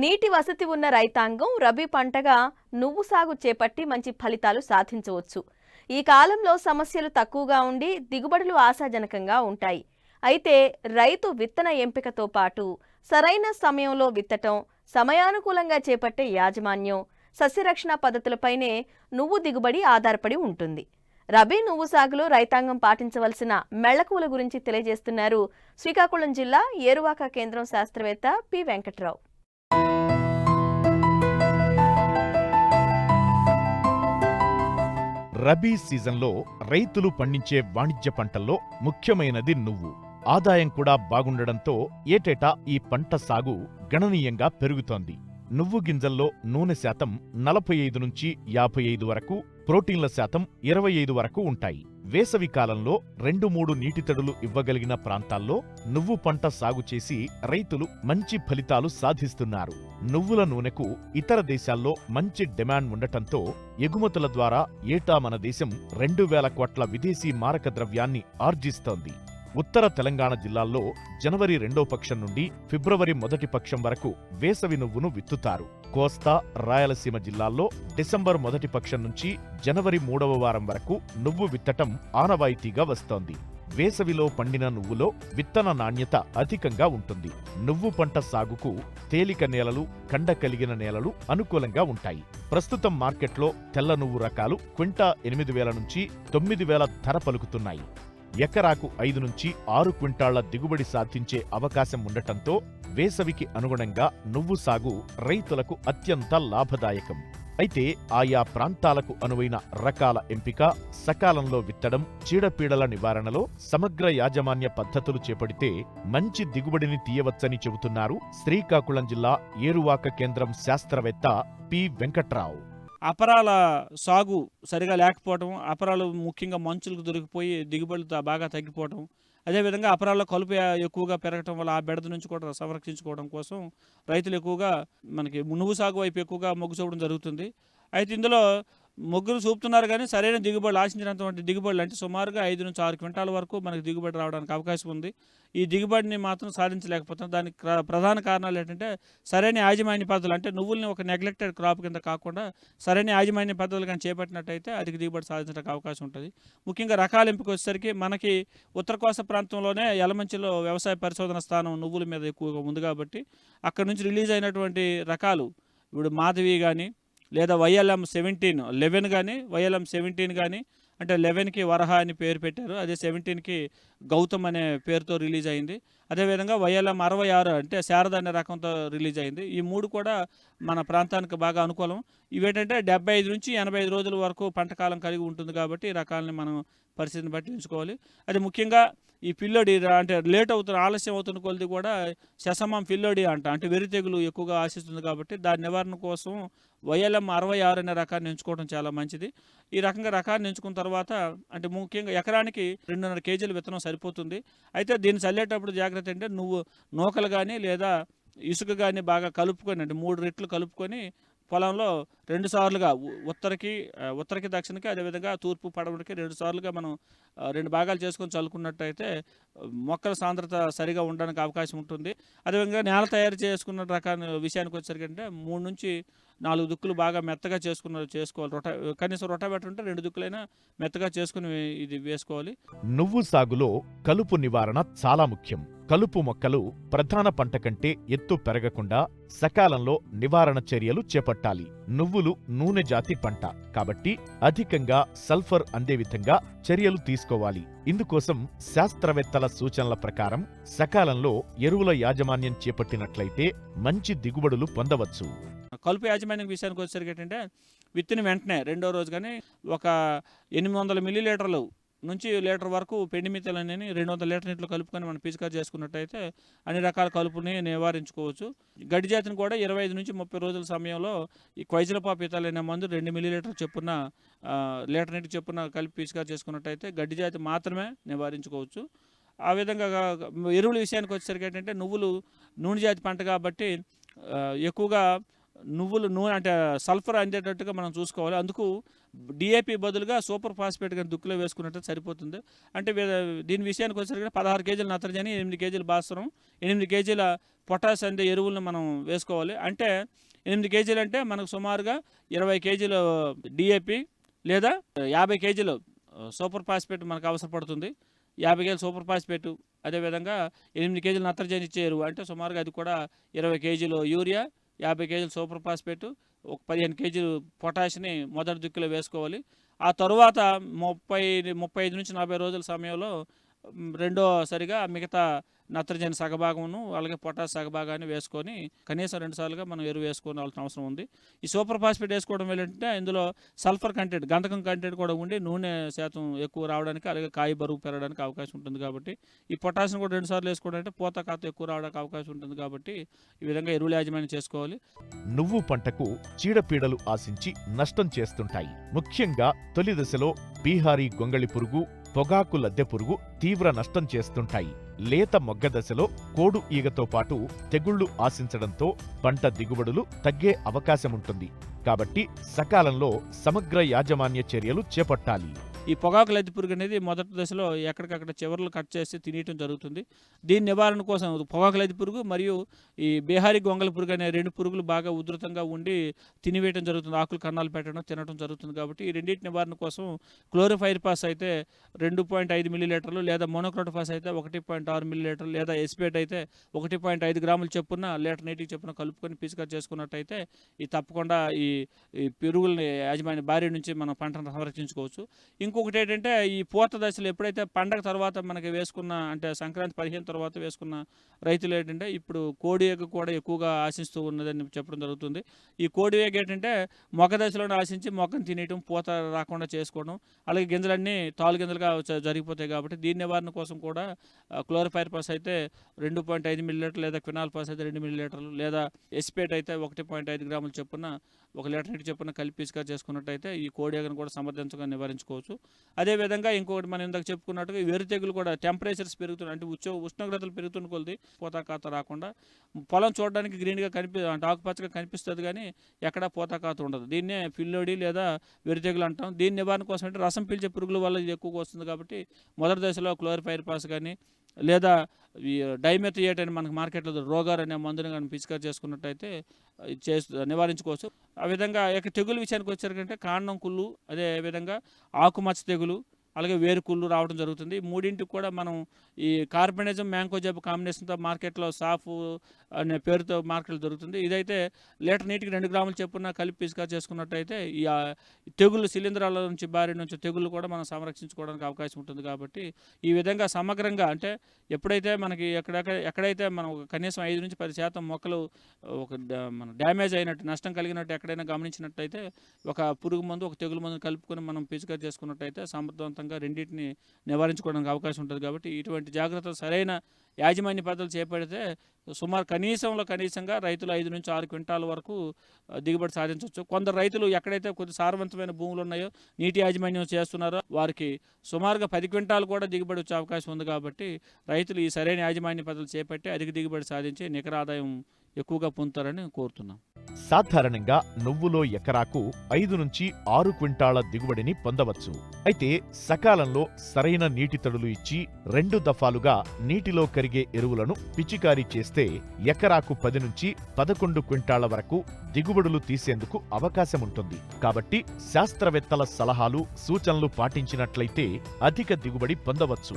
నీటి వసతి ఉన్న రైతాంగం రబీ పంటగా నువ్వు సాగు చేపట్టి మంచి ఫలితాలు సాధించవచ్చు. ఈ కాలంలో సమస్యలు తక్కువగా ఉండి దిగుబడులు ఆశాజనకంగా ఉంటాయి. అయితే రైతు విత్తన ఎంపికతో పాటు సరైన సమయంలో విత్తటం సమయానుకూలంగా చేపట్టే యాజమాన్యం సస్యరక్షణ పద్ధతులపైనే నువ్వు దిగుబడి ఆధారపడి ఉంటుంది. రబీ నువ్వు సాగులో రైతాంగం పాటించవలసిన మెళకువల గురించి తెలియజేస్తున్నారు శ్రీకాకుళం జిల్లా ఏరువాక కేంద్రం శాస్త్రవేత్త పి. వెంకట్రావు. రబీ సీజన్లో రైతులు పండించే వాణిజ్య పంటల్లో ముఖ్యమైనది నువ్వు. ఆదాయం కూడా బాగుండడంతో ఏటేటా ఈ పంట సాగు గణనీయంగా పెరుగుతోంది. నువ్వు గింజల్లో నూనె శాతం నలభై ఐదు నుంచి యాభై ఐదు వరకు ప్రోటీన్ల శాతం ఇరవై ఐదు వరకు ఉంటాయి. వేసవి కాలంలో రెండు మూడు నీటి తడులు ఇవ్వగలిగిన ప్రాంతాల్లో నువ్వు పంట సాగు చేసి రైతులు మంచి ఫలితాలు సాధిస్తున్నారు. నువ్వుల నూనెకు ఇతర దేశాల్లో మంచి డిమాండ్ ఉండటంతో ఎగుమతుల ద్వారా ఏటా మన దేశం రెండు వేల కోట్ల విదేశీ మారక ద్రవ్యాన్ని ఆర్జిస్తోంది. ఉత్తర తెలంగాణ జిల్లాల్లో జనవరి రెండో పక్షం నుండి ఫిబ్రవరి మొదటి పక్షం వరకు వేసవి నువ్వును విత్తుతారు. కోస్తా రాయలసీమ జిల్లాల్లో డిసెంబర్ మొదటి పక్షం నుంచి జనవరి మూడవ వారం వరకు నువ్వు విత్తటం ఆనవాయితీగా వస్తోంది. వేసవిలో పండిన నువ్వులో విత్తన నాణ్యత అధికంగా ఉంటుంది. నువ్వు పంట సాగుకు తేలిక నేలలు కండ కలిగిన నేలలు అనుకూలంగా ఉంటాయి. ప్రస్తుతం మార్కెట్లో తెల్ల నువ్వు రకాలు క్వింటా ఎనిమిది వేల నుంచి తొమ్మిది వేల ధర పలుకుతున్నాయి. ఎకరాకు ఐదు నుంచి ఆరు క్వింటాళ్ళ దిగుబడి సాధించే అవకాశం ఉండటంతో వేసవికి అనుగుణంగా నువ్వు సాగు రైతులకు అత్యంత లాభదాయకం. అయితే ఆయా ప్రాంతాలకు అనువైన రకాల ఎంపిక సకాలంలో విత్తడం చీడపీడల నివారణలో సమగ్ర యాజమాన్య పద్ధతులు చేపడితే మంచి దిగుబడిని తీయవచ్చని చెబుతున్నారు శ్రీకాకుళం జిల్లా ఏరువాక కేంద్రం శాస్త్రవేత్త పి. వెంకట్రావు. అపరాల సాగు సరిగా లేకపోవటం అపరాలు ముఖ్యంగా మంచులకు దొరికిపోయి దిగుబడులు బాగా తగ్గిపోవటం అదేవిధంగా అపరాల్లో కలుపు ఎక్కువగా పెరగటం వల్ల ఆ బెడద నుంచి కూడా సంరక్షించుకోవడం కోసం రైతులు ఎక్కువగా మనకి నువ్వు సాగు వైపు ఎక్కువగా మొగ్గు చూపడం జరుగుతుంది. అయితే ఇందులో ముగ్గురు చూపుతున్నారు కానీ సరైన దిగుబడులు ఆశించినటువంటి దిగుబడులు అంటే సుమారుగా ఐదు నుంచి ఆరు క్వింటాల వరకు మనకి దిగుబడి రావడానికి అవకాశం ఉంది. ఈ దిగుబడిని మాత్రం సాధించలేకపోతున్నాం. దానికి ప్రధాన కారణాలు ఏంటంటే సరైన యాజమాన్య పద్ధతులు అంటే నువ్వుల్ని ఒక నెగ్లెక్టెడ్ క్రాప్ కింద కాకుండా సరైన యాజమాన్య పద్ధతులు కానీ చేపట్టినట్టయితే అధిక దిగుబడి సాధించడానికి అవకాశం ఉంటుంది. ముఖ్యంగా రకాల ఎంపిక వచ్చేసరికి మనకి ఉత్తర కోస ప్రాంతంలోనే యలమంచిలో వ్యవసాయ పరిశోధన స్థానం నువ్వుల మీద ఎక్కువగా ఉంది కాబట్టి అక్కడ నుంచి రిలీజ్ అయినటువంటి రకాలు ఇప్పుడు మాధవి కానీ లేదా వైఎల్ఎం సెవెంటీన్ లెవెన్ కానీ వైఎల్ఎం సెవెంటీన్ కానీ అంటే లెవెన్కి వరహ అని పేరు పెట్టారు. అదే సెవెంటీన్కి గౌతమ్ అనే పేరుతో రిలీజ్ అయింది. అదేవిధంగా వైఎల్ఎం అరవై ఆరు అంటే శారద అనే రకంతో రిలీజ్ అయింది. ఈ మూడు కూడా మన ప్రాంతానికి బాగా అనుకూలం. ఇవేంటంటే డెబ్బై ఐదు నుంచి ఎనభై ఐదు రోజుల వరకు పంట కాలం కలిగి ఉంటుంది కాబట్టి ఈ రకాలని మనం పరిస్థితిని బట్టి ఎంచుకోవాలి అది ముఖ్యంగా ఈ పిల్లోడి అంటే లేట్ అవుతున్న ఆలస్యం అవుతున్న కొలది కూడా శసమం పిల్లోడి అంట. అంటే వెరితెగులు ఎక్కువగా ఆశిస్తుంది కాబట్టి దాని నివారణ కోసం వైఎల్ఎం అరవై ఆరు అనే రకాన్ని ఎంచుకోవడం చాలా మంచిది. ఈ రకంగా రకాన్ని ఎంచుకున్న తర్వాత అంటే ముఖ్యంగా ఎకరానికి రెండున్నర కేజీల విత్తనం సరిపోతుంది. అయితే దీన్ని చల్లేటప్పుడు జాగ్రత్త అంటే నువ్వు నూకలు కానీ లేదా ఇసుక కానీ బాగా కలుపుకొని అంటే మూడు రెట్లు కలుపుకొని పొలంలో రెండు సార్లుగా ఉ- ఉత్తరకి ఉత్తరకి దక్షిణకి అదేవిధంగా తూర్పు పడమటికి రెండు సార్లుగా మనం రెండు భాగాలు చేసుకొని చల్లుకున్నట్టయితే మొక్కల సాంద్రత సరిగా ఉండడానికి అవకాశం ఉంటుంది. అదేవిధంగా నేల తయారు చేసుకున్న రకాన్ని విషయానికి వచ్చేసరికి అంటే మూడు నుంచి నాలుగు దుక్కులు బాగా మెత్తగా చేసుకున్న చేసుకోవాలి. రొట కనీసం రొటబెట్టర్ ఉంటే రెండు దుక్కులైనా మెత్తగా చేసుకుని ఇది వేసుకోవాలి. నువ్వు సాగులో కలుపు నివారణ చాలా ముఖ్యం. కలుపు మొక్కలు ప్రధాన పంట కంటే ఎత్తు పెరగకుండా సకాలంలో నివారణ చర్యలు చేపట్టాలి. నువ్వులు నూనె జాతి పంట. కాబట్టి అధికంగా సల్ఫర్ అందే విధంగా చర్యలు తీసుకోవాలి. ఇందుకోసం శాస్త్రవేత్తల సూచనల ప్రకారం సకాలంలో ఎరువుల యాజమాన్యం చేపట్టినట్లయితే మంచి దిగుబడులు పొందవచ్చు. కలుపు యాజమాన్యం విషయానికి వచ్చేసరికి ఏంటంటే విత్తిన వెంటనే రెండో రోజు కానీ ఒక ఎనిమిది వందల మిల్లీ లీటర్లు నుంచి లీటర్ వరకు పెండి మిత్తలు అనేది రెండు వందల లీటర్ నీటిలో కలుపుకొని మనం పిచికారి చేసుకున్నట్టయితే అన్ని రకాల కలుపుని నివారించుకోవచ్చు. గడ్డి జాతిని కూడా ఇరవై ఐదు నుంచి ముప్పై రోజుల సమయంలో ఈ క్వైజలపా పితాలు అనే మందు రెండు మిల్లీ లీటర్ చొప్పున లీటర్ నీటి చొప్పున కలిపి పిచికారి చేసుకున్నట్టయితే గడ్డి జాతి మాత్రమే నివారించుకోవచ్చు. ఆ విధంగా ఎరువుల విషయానికి వచ్చేసరికి ఏంటంటే నువ్వులు నూనె జాతి పంట కాబట్టి ఎక్కువగా నువ్వులు నూనె అంటే సల్ఫర్ అందేటట్టుగా మనం చూసుకోవాలి. అందుకు డిఏపి బదులుగా సూపర్ ఫాస్ఫేట్ కానీ దుక్కులో వేసుకున్నట్టు సరిపోతుంది. అంటే దీని విషయానికి వచ్చేసరికి పదహారు కేజీల నత్రజని ఎనిమిది కేజీలు భాస్వరం ఎనిమిది కేజీల పొటాష్ అందే ఎరువులను మనం వేసుకోవాలి. అంటే ఎనిమిది కేజీలు అంటే మనకు సుమారుగా ఇరవై కేజీలు డిఏపి లేదా యాభై కేజీలు సూపర్ ఫాస్ఫేట్ మనకు అవసరపడుతుంది. యాభై కేజీలు సూపర్ ఫాస్ఫేట్ అదేవిధంగా ఎనిమిది కేజీలు నత్రజని ఇచ్చే ఎరువు అంటే సుమారుగా అది కూడా ఇరవై కేజీలు యూరియా యాభై కేజీలు సూపర్ ఫాస్ఫేట్ ఒక పదిహేను కేజీలు పొటాష్ని మొదటి దుక్కిలో వేసుకోవాలి. ఆ తరువాత ముప్పై ముప్పై ఐదు నుంచి నలభై రోజుల సమయంలో మ్, రెండోసరిగా మిగతా నత్రజని సగభాగమును అలాగే పొటాష్ సగభాగాన్ని వేసుకొని కనీసం రెండు సార్లుగా మనం ఎరువు వేసుకోవాల్సిన అవసరం ఉంది. ఈ సూపర్ ఫాస్ఫేట్ వేసుకోవడం ఏంటంటే ఇందులో సల్ఫర్ కంటెంట్ గంధకం కంటెంట్ కూడా ఉండి నూనె శాతం ఎక్కువ రావడానికి అలాగే కాయ బరువు పెరగడానికి అవకాశం ఉంటుంది కాబట్టి ఈ పొటాషియం కూడా రెండు సార్లు వేసుకోవడం అంటే పూత కాత ఎక్కువ రావడానికి అవకాశం ఉంటుంది కాబట్టి ఈ విధంగా ఎరువుల యాజమాన్యం చేసుకోవాలి. నువ్వు పంటకు చీడపీడలు ఆశించి నష్టం చేస్తుంటాయి. ముఖ్యంగా తొలి దశలో బీహారీ గొంగళి పురుగు పొగాకు లద్దె పురుగు తీవ్ర నష్టం చేస్తుంటాయి. లేత మొగ్గ దశలో కోడు ఈగతో పాటు తెగుళ్ళు ఆశించడంతో పంట దిగుబడులు తగ్గే అవకాశముంటుంది. కాబట్టి సకాలంలో సమగ్ర యాజమాన్య చర్యలు చేపట్టాలి. ఈ పొగాకు లద్ది పురుగు అనేది మొదటి దశలో ఎక్కడికక్కడ చివర్లు కట్ చేసి తినేయటం జరుగుతుంది. దీని నివారణ కోసం పొగాకు లద్ది పురుగు మరియు ఈ బీహారీ గొంగల పురుగు అనే రెండు పురుగులు బాగా ఉధృతంగా ఉండి తినివేయటం జరుగుతుంది. ఆకులు కన్నాలు పెట్టడం తినడం జరుగుతుంది కాబట్టి ఈ రెండింటి నివారణ కోసం క్లోరిఫైర్ పాస్ అయితే రెండు పాయింట్ ఐదు మిల్లీలీటర్లు లేదా మోనోక్రోటోఫాస్ అయితే ఒకటి పాయింట్ ఆరు మిల్లీలీటర్లు లేదా ఎస్పేట్ అయితే ఒకటి పాయింట్ ఐదు గ్రాములు చొప్పున లీటర్ నీటికి చెప్పున కలుపుకొని పిసికా చేసుకున్నట్టయితే ఈ తప్పకుండా ఈ ఈ పురుగుల్ని యాజమాన్య బారి నుంచి మనం పంటను సంరక్షించుకోవచ్చు. ఇంకొకటి ఏంటంటే ఈ పూత దశలో ఎప్పుడైతే పండగ తర్వాత మనకి వేసుకున్న అంటే సంక్రాంతి పదిహేను తర్వాత వేసుకున్న రైతులు ఏంటంటే ఇప్పుడు కోడి ఎగ్ కూడా ఎక్కువగా ఆశిస్తూ ఉన్నదని చెప్పడం జరుగుతుంది. ఈ కోడి ఎగ్ ఏంటంటే మొక్క దశలోనే ఆశించి మొక్కను తినేయటం పూత రాకుండా చేసుకోవడం అలాగే గింజలన్నీ తాలు గింజలుగా జరిగిపోతాయి కాబట్టి దీని నివారణ కోసం కూడా క్లోరిఫైర్ పాస్ అయితే రెండు పాయింట్ ఐదు మిల్లీలీటర్లు లేదా క్వినాల్ పాస్ అయితే రెండు మిల్లీలీటర్లు లేదా ఎస్పేట్ అయితే ఒకటి పాయింట్ ఐదు గ్రాములు చొప్పున ఒక లీటర్ నీటి చొప్పున కలిపి ఇసుక చేసుకున్నట్టయితే ఈ కోడియగను కూడా సమర్థించగా నివారించుకోవచ్చు. అదేవిధంగా ఇంకొకటి మనం ఇందాక చెప్పుకున్నట్టుగా ఈ తెగులు కూడా టెంపరేచర్స్ పెరుగుతున్నాయి అంటే ఉచ్చ ఉష్ణోగ్రతలు పెరుగుతున్న కొలది పోతాకాత రాకుండా పొలం చూడడానికి గ్రీన్గా కనిపి అంటే ఆకుపచ్చగా కనిపిస్తుంది కానీ ఎక్కడ పోతాకాత ఉండదు. దీన్నే పిల్లోడి లేదా వెర్రి తెగులు అంటాం. దీని నివారణ కోసం అంటే రసం పీల్చే పురుగుల వల్ల ఇది ఎక్కువగా వస్తుంది కాబట్టి మొదటి దశలో క్లోరిఫైర్ పాస్ కానీ లేదా ఈ డైమెథియేట్ అని మనకు మార్కెట్లో రోగర్ అనే మందుని కానీ పిచికారి చేసుకున్నట్టయితే ఇది చేస్తూ నివారించుకోవచ్చు. ఆ విధంగా ఇక తెగులు విషయానికి వచ్చారంటే కాండం కుళ్ళు అదే విధంగా ఆకుమచ్చ తెగులు అలాగే వేరు కుళ్ళు రావడం జరుగుతుంది. మూడింటికి కూడా మనం ఈ కార్బనిజం మ్యాంకో జబ్బు కాంబినేషన్తో మార్కెట్లో సాఫ్ అనే పేరుతో మార్కెట్లో దొరుకుతుంది. ఇదైతే లీటర్ నీటికి రెండు గ్రాములు చెప్పున కలిపి పిసికా చేసుకున్నట్టయితే ఈ తెగులు తెగుళ్ళు శిలీంధ్రాల నుంచి బారి నుంచి తెగుళ్ళు కూడా మనం సంరక్షించుకోవడానికి అవకాశం ఉంటుంది కాబట్టి ఈ విధంగా సమగ్రంగా అంటే ఎప్పుడైతే మనకి ఎక్కడెక్కడ ఎక్కడైతే మనం కనీసం ఐదు నుంచి పది శాతం మొక్కలు ఒక మన డ్యామేజ్ అయినట్టు నష్టం కలిగినట్టు ఎక్కడైనా గమనించినట్టయితే ఒక పురుగు మందు ఒక తెగులు మందు కలుపుకొని మనం పిచికారి చేసుకున్నట్టయితే సమర్థవంతంగా రెండింటిని నివారించుకోవడానికి అవకాశం ఉంటుంది కాబట్టి ఇటువంటి జాగ్రత్తలు సరైన యాజమాన్య పద్ధతులు చేపడితే సుమారు కనీసంలో కనీసంగా రైతులు ఐదు నుంచి ఆరు క్వింటాల వరకు దిగుబడి సాధించవచ్చు. కొందరు రైతులు ఎక్కడైతే కొద్ది సారవంతమైన భూములు ఉన్నాయో నీటి యాజమాన్యం చేస్తున్నారో వారికి సుమారుగా పది క్వింటాలు కూడా దిగుబడి వచ్చే అవకాశం ఉంది కాబట్టి రైతులు ఈ సరైన యాజమాన్య పద్ధతులు చేపట్టి అధిక దిగుబడి సాధించి నికర ఆదాయం ఎక్కువగా పొందుతారని కోరుతున్నాం. సాధారణంగా నువ్వులో ఎకరాకు ఐదు నుంచి ఆరు క్వింటాళ్ళ దిగుబడిని పొందవచ్చు. అయితే సకాలంలో సరైన నీటి తడులు ఇచ్చి రెండు దఫాలుగా నీటిలో కరిగే ఎరువులను పిచికారీ చేస్తే ఎకరాకు పది నుంచి పదకొండు క్వింటాళ్ళ వరకు దిగుబడులు తీసేందుకు అవకాశం ఉంటుంది. కాబట్టి శాస్త్రవేత్తల సలహాలు సూచనలు పాటించినట్లయితే అధిక దిగుబడి పొందవచ్చు.